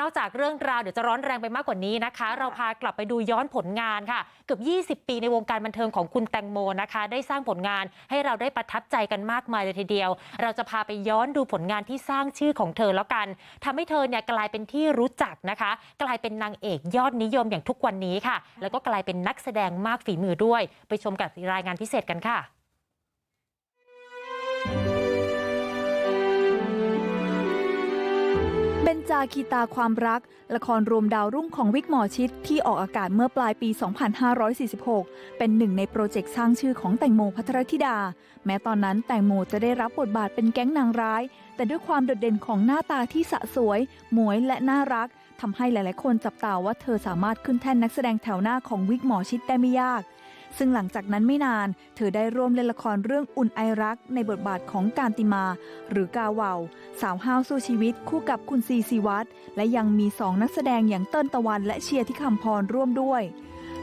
นอกจากเรื่องราวเดี๋ยวจะร้อนแรงไปมากกว่านี้นะคะ เราพากลับไปดูย้อนผลงานค่ะ เกือบ 20 ปีในวงการบันเทิงของคุณแตงโมนะคะ ได้สร้างผลงานให้เราได้ประทับใจกันมากมายเลยทีเดียว เราจะพาไปย้อนดูผลงานที่สร้างชื่อของเธอแล้วกันทำให้เธอเนี่ยกลายเป็นที่รู้จักนะคะ กลายเป็นนางเอกยอดนิยมอย่างทุกวันนี้ค่ะ แล้วก็กลายเป็นนักแสดงมากฝีมือด้วย ไปชมกับรายงานพิเศษกันค่ะ บนจาคีตาความรัก ละครรวมดาวรุ่งของวิกหมอชิดที่ออกอากาศเมื่อปลายปี 2546 เป็นหนึ่งในโปรเจกต์สร้างชื่อของแตงโมพัทรธิดา แม้ตอนนั้นแตงโมจะได้รับบทบาทเป็นแก๊งนางร้าย แต่ด้วยความโดดเด่นของหน้าตาที่สะสวย หมวยและน่ารักทำให้หลายๆ คนจับตาว่าเธอสามารถขึ้นแท่นนักแสดงแถวหน้าของวิกหมอชิดได้ไม่ยาก ซึ่งหลังจากนั้นไม่นาน เธอได้ร่วมเล่นละครเรื่องอุ่นไอรัก ในบทบาทของการติมา หรือกาเวาวสาวห้าวสู้ชีวิต คู่กับคุณซีซีวัตรและยังมีสองนักแสดงอย่างเติ้ลตะวันและเชียร์ที่คำพรร่วมด้วย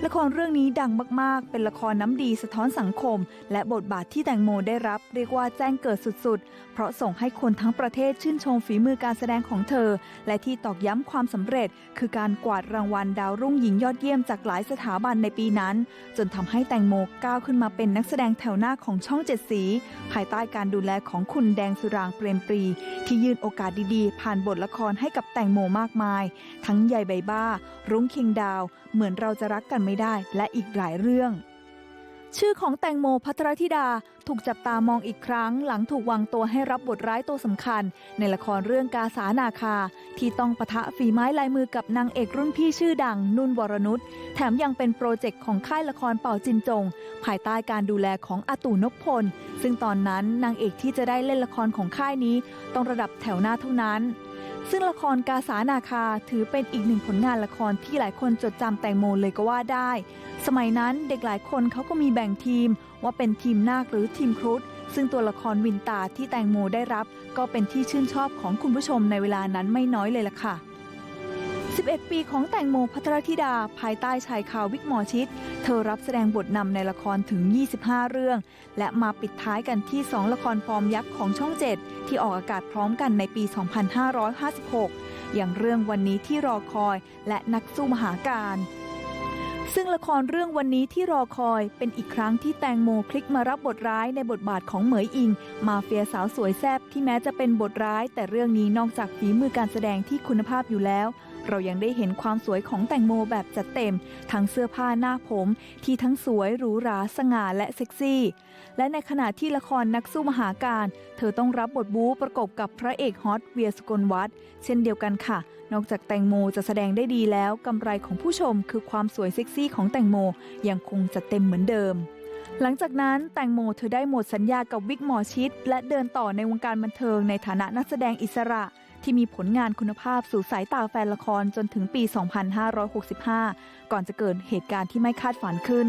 ละครเรื่องนี้ดังมากๆ เป็นละครน้ำดีสะท้อนสังคม และบทบาทที่แตงโมได้รับ เรียกว่าแจ้งเกิดสุดๆ เพราะส่งให้คนทั้งประเทศชื่นชมฝีมือการแสดงของเธอ และที่ตอกย้ำความสำเร็จ คือการกวาดรางวัลดาวรุ่งหญิงยอดเยี่ยมจากหลายสถาบันในปีนั้น จนทำให้แตงโมก้าวขึ้นมาเป็นนักแสดงแถวหน้าของช่องเจ็ดสี ภายใต้การดูแลของคุณแดงสุรางเปรมปรี ที่ยื่นโอกาสดีๆ ผ่านบทละครให้กับแตงโมมากมาย ทั้งใหญ่ใบบ้า รุ้งคิงดาว เหมือนเราจะรักกันไม่ได้และอีกหลายเรื่อง ชื่อของแตงโมพัทรธิดาถูกจับตามองอีกครั้ง หลังถูกวางตัวให้รับบทร้ายตัวสำคัญ ในละครเรื่องกาสานาคา ที่ต้องปะทะฝีไม้ลายมือกับนางเอกรุ่นพี่ชื่อดัง นุ่นวรนุชแถมยังเป็นโปรเจกต์ของค่ายละครเป่าจินจง ภายใต้การดูแลของอาตู่นพพล ซึ่งตอนนั้นนางเอกที่จะได้เล่นละครของค่ายนี้ ต้องระดับแถวหน้าเท่านั้นซึ่งละครกาสานาคาถือเป็นอีกหนึ่งผลงานละครที่หลายคนจดจำแตงโมเลยก็ว่าได้ สมัยนั้นเด็กหลายคนเขาก็มีแบ่งบ่งทีมว่าเป็นทีมนาคหรือทีมครุฑซึ่งตัวละครวินตาที่แตงโมได้รับ ก็เป็นที่ชื่นชอบของคุณผู้ชมในเวลานั้นไม่น้อยเลยล่ะค่ะ 11 ปีของแตงโมพัทรธิดา ภายใต้ชายคาวิกหมอชิดเธอรับแสดงบทนำในละครถึง 25 เรื่อง และมาปิดท้ายกันที่ 2 ละครฟอร์มยักษ์ของช่อง 7 ที่ออกอากาศพร้อมกันในปี 2556 อย่างเรื่องวันนี้ที่รอคอยและนักสู้มหาการ ซึ่งละครเรื่องวันนี้ที่รอคอยเป็นอีกครั้งที่แตงโมพลิกมารับบทร้ายในบทบาทของเหมยอิง มาเฟียสาวสวยแซ่บที่แม้จะเป็นบทร้าย แต่เรื่องนี้นอกจากฝีมือการแสดงที่คุณภาพอยู่แล้ว เรายังได้เห็นความสวยของแตงโมแบบจัดเต็ม ทั้งเสื้อผ้าหน้าผม ที่ทั้งสวยหรูหราสง่าและเซ็กซี่ และในขณะที่ละครนักสู้มหาการ เธอต้องรับบทบู๊ประกบกับพระเอกฮอตเวียสกลวัฒน์เช่นเดียวกันค่ะ นอกจากแตงโมจะแสดงได้ดีแล้วกำไรของผู้ชมคือความสวยเซ็กซี่ของแตงโมยังคงจัดเต็มเหมือนเดิมหลังจากนั้นแตงโมเธอได้หมดสัญญากับวิกหมอชิด และเดินต่อในวงการบันเทิงในฐานะนักแสดงอิสระ ที่มีผลงานคุณภาพสู่สายตาแฟนละครจนถึงปี 2565 ก่อนจะเกิดเหตุการณ์ที่ไม่คาดฝันขึ้น